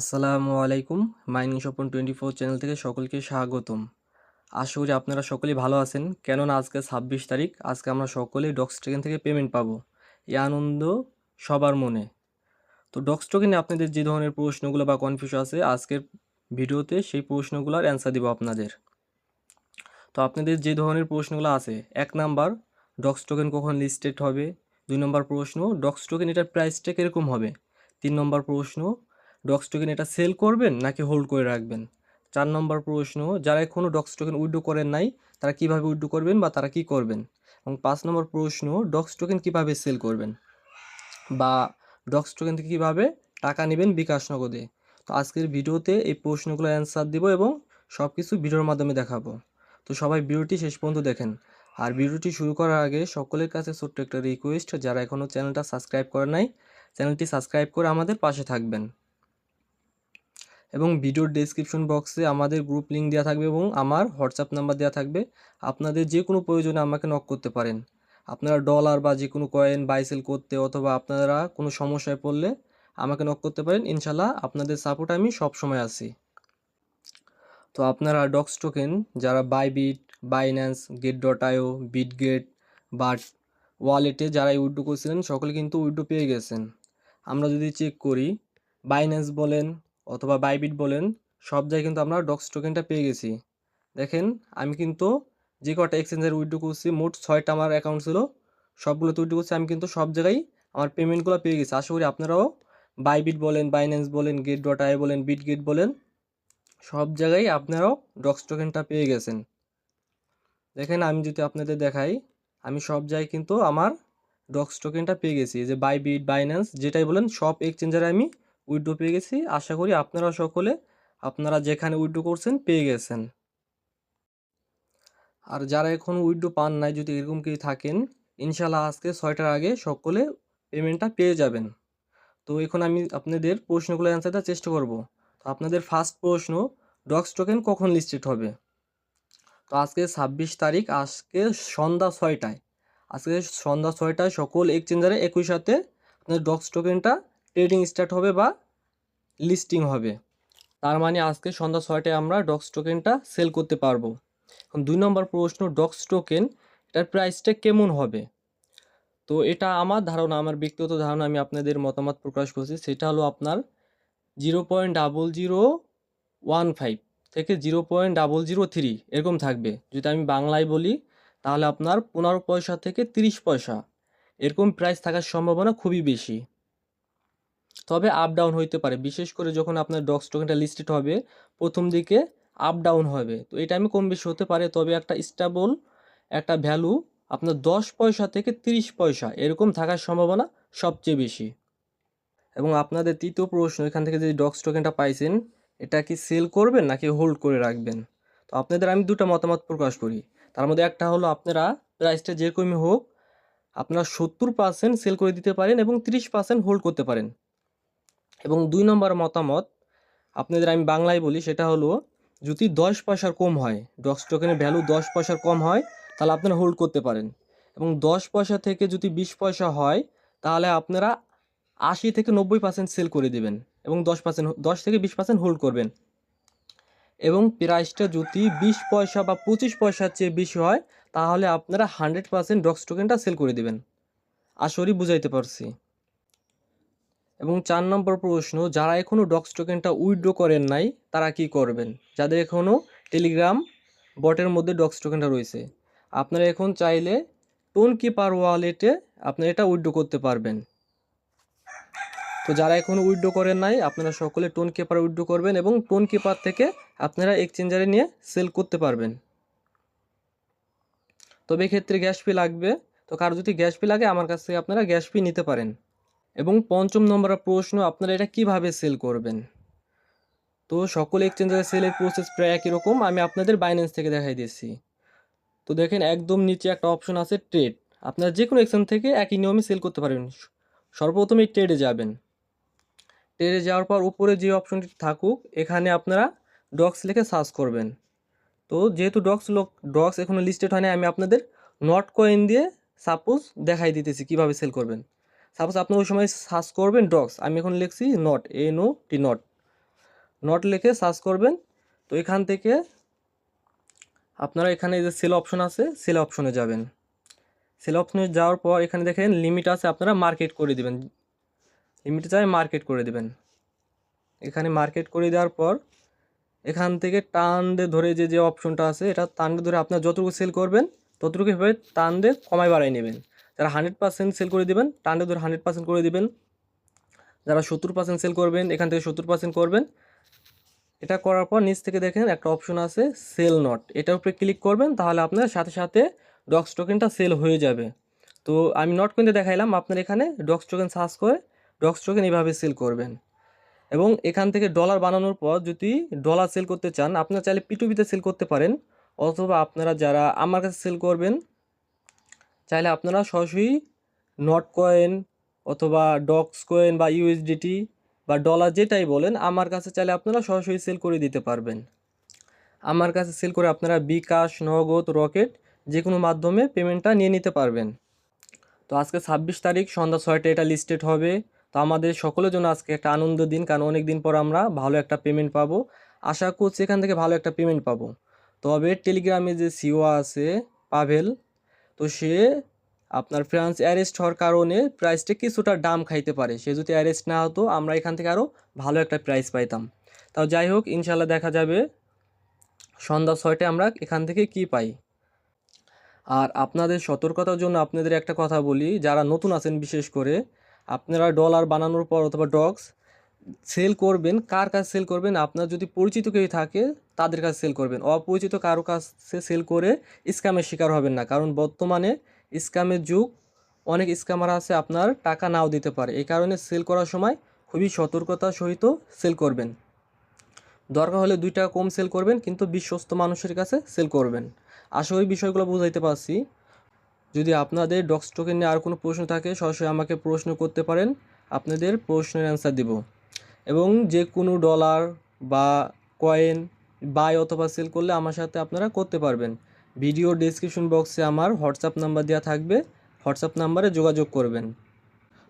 আসসালামু আলাইকুম, mining Swapan twenty four channel থেকে সকলকে স্বাগতম। আশা করি আপনারা সকলেই ভালো আছেন। কেননা আজকে ছাব্বিশ তারিখ, আজকে আমরা সকলেই ডক্স টোকেন থেকে পেমেন্ট পাবো। এই আনন্দ সবার মনে। তো ডক্স আপনাদের যে ধরনের প্রশ্নগুলো বা কনফিউশন আছে, আজকের ভিডিওতে সেই প্রশ্নগুলোর অ্যান্সার দিব আপনাদের। তো আপনাদের যে ধরনের প্রশ্নগুলো আছে, এক নাম্বার, ডক্স কখন লিস্টেড হবে? দুই নম্বর প্রশ্ন, ডক্স এটার প্রাইসটা কীরকম হবে? তিন নম্বর প্রশ্ন ডক্স টোকেন এটা সেল করবেন নাকি হোল্ড করে রাখবেন? চার নম্বর প্রশ্ন, যারা এখনও ডক্স টোকেন উইড্রো করেন নাই, তারা কীভাবে উইড্রো করবেন বা তারা কি করবেন? এবং পাঁচ নম্বর প্রশ্ন, ডক্স টোকেন কীভাবে সেল করবেন? বা ডক্স টোকেন থেকে কীভাবে টাকা নেবেন বিকাশ নগদে? তো আজকের ভিডিওতে এই প্রশ্নগুলো অ্যান্সার দিব এবং সব কিছু ভিডিওর মাধ্যমে দেখাবো। তো সবাই ভিডিওটি শেষ পর্যন্ত দেখেন। আর ভিডিওটি শুরু করার আগে সকলের কাছে ছোট্ট একটা রিকোয়েস্ট যারা এখনও চ্যানেলটা সাবস্ক্রাইব করে নাই চ্যানেলটি সাবস্ক্রাইব করে আমাদের পাশে থাকবেন। এবং ভিডিওর ডেসক্রিপশন বক্সে আমাদের গ্রুপ লিঙ্ক দেওয়া থাকবে এবং আমার হোয়াটসঅ্যাপ নাম্বার দেওয়া থাকবে। আপনাদের যে কোনো প্রয়োজনে আমাকে নক করতে পারেন। আপনারা ডলার বা যে কোনো কয়েন বাইসেল করতে অথবা আপনারা কোনো সমস্যায় পড়লে আমাকে নক করতে পারেন। ইনশাল্লাহ আপনাদের সাপোর্ট আমি সব সময় আছি। তো আপনারা ডক্স টোকেন যারা Bybit Binance Gate dot io but ওয়ালেটে যারা উইড্রো করছিলেন, সকলে কিন্তু উইড্রো পেয়ে গেছেন। আমরা যদি চেক করি বাইন্যান্স বলেন অথবা বাইবিট বলেন, সব জায়গায় কিন্তু আমরা ডক্স টোকেনটা পেয়ে গেছি। দেখেন, আমি কিন্তু যে কটা এক্সচেঞ্জের উইড্রো করছি, মোট ছয়টা আমার অ্যাকাউন্ট ছিল, সবগুলোতে উইড্রো করছি, আমি কিন্তু সব জায়গায় আমার পেমেন্টগুলো পেয়ে গেছি। আশা করি আপনারাও বাইবিট বলেন বাইন্যান্স বলেন গেট ডট আই বলেন বিট গেট বলেন, সব জায়গায় আপনারাও ডক্স টোকেনটা পেয়ে গেছেন। দেখেন, আমি যদি আপনাদের দেখাই, আমি সব জায়গায় কিন্তু আমার ডক্স টোকেনটা পেয়ে গেছি। যে বাইবিট বাইন্যান্স যেটাই বলেন, সব এক্সচেঞ্জারে আমি উইড্রো পেয়ে গেছি। আশা করি আপনারা সকলে, আপনারা যেখানে উইড্রো করছেন পেয়ে গেছেন। আর যারা এখন উইড্রো পান নাই, যদি এরকম কেউ থাকেন ইনশাল্লাহ আজকে ছয়টার আগে সকলে পেমেন্টটা পেয়ে যাবেন। তো এখন আমি আপনাদের প্রশ্নগুলো অ্যান্সার দেওয়ার চেষ্টা করব। তো আপনাদের ফার্স্ট প্রশ্ন, ডক্স টোকেন কখন লিস্টেড হবে? তো আজকে ছাব্বিশ তারিখ, আজকে সন্ধ্যা ছয়টায়। আজকে সন্ধ্যা ছয়টায় সকল এক্সচেঞ্জারে একই সাথে আপনাদের ডক্স টোকেনটা ট্রেডিং স্টার্ট হবে বা লিস্টিং হবে। তার মানে আজকে সন্ধ্যা ছয়টায় আমরা ডক্স টোকেনটা সেল করতে পারব। এখন দুই নম্বর প্রশ্ন ডক্স টোকেন এটার প্রাইসটা কেমন হবে? তো এটা আমার ধারণা, আমার ব্যক্তিগত ধারণা, আমি আপনাদের মতামত প্রকাশ করছি, সেটা হলো আপনার zero point double zero one five থেকে zero point double zero three এরকম থাকবে। যদি আমি বাংলায় বলি, তাহলে আপনার পনেরো পয়সা থেকে তিরিশ পয়সা। এরকম প্রাইস থাকার সম্ভাবনা খুবই বেশি। তবে আপ ডাউন হইতে পারে। বিশেষ করে যখন আপনার ডক্স টোকেনটা লিস্টেড হবে, প্রথম দিকে আপ ডাউন হবে। তো এটা আমি কম বেশি হতে পারে, তবে একটা স্টেবল একটা ভ্যালু আপনার দশ পয়সা থেকে তিরিশ পয়সা এরকম থাকার সম্ভাবনা সবচেয়ে বেশি। এবং আপনাদের তৃতীয় প্রশ্ন, এখান থেকে যে ডক্স টোকেনটা পাইছেন, এটা কি সেল করবেন নাকি হোল্ড করে রাখবেন? তো আপনাদের আমি দুটো মতামত প্রকাশ করি। তার মধ্যে একটা হলো আপনারা প্রাইসটা যেরকমই হোক, আপনারা সত্তর পার্সেন্ট সেল করে দিতে পারেন এবং তিরিশ পার্সেন্ট হোল্ড করতে পারেন। এবং দুই নম্বর মতামত আপনাদের আমি বাংলায় বলি, সেটা হলো যদি দশ পয়সার কম হয় ডক্স টোকেনের ভ্যালু দশ পয়সার কম হয়, তাহলে আপনারা হোল্ড করতে পারেন। এবং দশ পয়সা থেকে যদি বিশ পয়সা হয়, তাহলে আপনারা আশি থেকে নব্বই পার্সেন্ট সেল করে দেবেন এবং দশ পার্সেন্ট দশ থেকে বিশ পার্সেন্ট হোল্ড করবেন। এবং প্রাইসটা যদি বিশ পয়সা বা পঁচিশ পয়সার চেয়ে বেশি হয়, তাহলে আপনারা হান্ড্রেড পার্সেন্ট ডক্স টোকেনটা সেল করে দেবেন। আসরই বুঝাইতে পারছি। এবং চার নম্বর প্রশ্ন, যারা এখনও ডক্স টোকেনটা উইথড্র করেন নাই, তারা কি করবেন? যাদের এখনও টেলিগ্রাম বটের মধ্যে ডক্স টোকেনটা রয়েছে, আপনারা এখন চাইলে টোন কিপার ওয়ালেটে আপনারা এটা উইথড্র করতে পারবেন। তো যারা এখনও উইথড্র করেন নাই, আপনারা সকলে টোন কিপার উইথড্র করবেন এবং টোন কিপার থেকে আপনারা এক্সচেঞ্জারে নিয়ে সেল করতে পারবেন। তবে এক্ষেত্রে গ্যাস ফি লাগবে। তো কারও যদি গ্যাস ফি লাগে, আমার কাছ থেকে আপনারা গ্যাস ফি নিতে পারেন। এবং পঞ্চম নম্বরের প্রশ্ন, আপনারা এটা কীভাবে সেল করবেন? তো সকল এক্সচেঞ্জারে সেলের প্রসেস প্রায় একই রকম, আমি আপনাদের বাইন্যান্স থেকে দেখাই দিয়েছি। তো দেখেন, একদম নিচে একটা অপশন আছে ট্রেড আপনারা যে কোনো এক্সচেঞ্জ থেকে একই নিয়মে সেল করতে পারবেন সর্বপ্রথমে ট্রেডে যাবেন। ট্রেডে যাওয়ার পর উপরে যে অপশনটি থাকুক, এখানে আপনারা ডক্স লিখে সার্চ করবেন। তো যেহেতু ডক্স লোক ডক্স এখনও লিস্টেড হয়নি, আমি আপনাদের নট কয়েন দিয়ে সাপোজ দেখাই দিতেছি কীভাবে সেল করবেন। সাপোজ আপনি ওই সময় সার্চ করবেন ডগস আমি এখন লিখছি Not a no T Not Not লিখে সার্চ করবেন, তো এখান থেকে আপনারা এখানে যে সেল অপশন আছে সেল অপশনে যাবেন। সেল অপশনে যাওয়ার পর এখানে দেখেন লিমিট আছে, আপনারা মার্কেট করে দিবেন। লিমিট চাই মার্কেট করে দিবেন। এখানে মার্কেট করে দেওয়ার পর এখান থেকে টান দিয়ে ধরে যে যে অপশনটা আছে, এটা টান দিয়ে ধরে আপনার যতটুকু সেল করবেন ততটুকু এভাবে টান দিয়ে কমায় বাড়াই নেবেন। যারা হান্ড্রেড পার্সেন্ট সেল করে দিবেন দিয়ে ধরে হান্ড্রেড পার্সেন্ট করে দেবেন। যারা সত্তর পার্সেন্ট সেল করবেন, এখান থেকে সত্তর পার্সেন্ট করবেন। এটা করার পর নিচ থেকে দেখেন একটা অপশন আছে, সেল নট। এটার উপরে ক্লিক করবেন, তাহলে আপনার সাথে সাথে ডক্স টোকেনটা সেল হয়ে যাবে। তো আমি নট কিনতে দেখাইলাম, আপনার এখানে ডক্স টোকেন সার্চ করে ডক্স টোকেন এইভাবে সেল করবেন। এবং এখান থেকে ডলার বানানোর পর যদি ডলার সেল করতে চান, আপনারা চাইলে পিটুপিতে সেল করতে পারেন। অথবা আপনারা যারা আমার কাছে সেল করবেন চাইলে আপনারা সরাসরি নট কয়েন অথবা ডক্স কয়েন বা ইউএসডিটি বা ডলার যেটাই বলেন, আমার কাছে চাইলে আপনারা সরাসরি সেল করে দিতে পারবেন। আমার কাছে সেল করে আপনারা বিকাশ, নগদ, রকেট যে কোনো মাধ্যমে পেমেন্টটা নিয়ে নিতে পারবেন। তো আজকে ছাব্বিশ তারিখ, সন্ধ্যা ছয়টা এটা লিস্টেড হবে। তো আমাদের সকলের জন্য আজকে একটা আনন্দ দিন, কারণ অনেক দিন পর আমরা ভালো একটা পেমেন্ট পাবো। আশা করছি এখান থেকে ভালো একটা পেমেন্ট পাবো। তবে টেলিগ্রামে যে সিও আছে পাভেল তো সে আপনার ফ্রান্স অ্যারেস্ট হওয়ার কারণে প্রাইসটা কিছুটা দাম খাইতে পারে। সে যদি অ্যারেস্ট না হতো, আমরা এখান থেকে আরও ভালো একটা প্রাইস পাইতাম। তাও যাই হোক ইনশাল্লাহ দেখা যাবে সন্ধ্যা ছয়টায় আমরা এখান থেকে কি পাই। আর আপনাদের সতর্কতার জন্য আপনাদের একটা কথা বলি, যারা নতুন আছেন বিশেষ করে, আপনারা ডলার বানানোর পর অথবা ডগস সেল করবেন, কার কাছে সেল করবেন, আপনার যদি পরিচিত কেউ থাকে, তাদের কাছে সেল করবেন। অপরিচিত কারও কাছে সেল করে স্ক্যামের শিকার হবেন না, কারণ বর্তমানে স্ক্যামের যুগ, অনেক স্ক্যামার আছে আপনার টাকা নাও দিতে পারে। এই কারণে সেল করার সময় খুবই সতর্কতার সহিত সেল করবেন। দরকার হলে দুই টাকা কম সেল করবেন, কিন্তু বিশ্বস্ত মানুষের কাছে সেল করবেন। আশা করি বিষয়গুলো বুঝাইতে পারছি। যদি আপনাদের ডক্স টোকেন নিয়ে আর কোনো প্রশ্ন থাকে, সরাসরি আমাকে প্রশ্ন করতে পারেন। আপনাদের প্রশ্নের অ্যান্সার দিব। এবং যে কোনো ডলার বা কয়েন বাই অথবা সেল করলে আমার সাথে আপনারা করতে পারবেন। ভিডিও ডেসক্রিপশন বক্সে আমার হোয়াটসঅ্যাপ নাম্বার দেওয়া থাকবে। হোয়াটসঅ্যাপ নাম্বারে যোগাযোগ করবেন।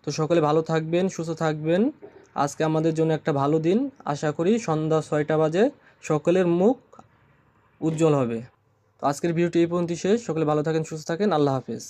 তো সকলে ভালো থাকবেন, সুস্থ থাকবেন। আজকে আমাদের জন্য একটা ভালো দিন। আশা করি সন্ধ্যা ছয়টা বাজে। সকলের মুখ উজ্জ্বল হবে। তো আজকের ভিডিওটি এই পর্যন্ত শেষ। সকলে ভালো থাকেন, সুস্থ থাকেন। আল্লাহ হাফেজ।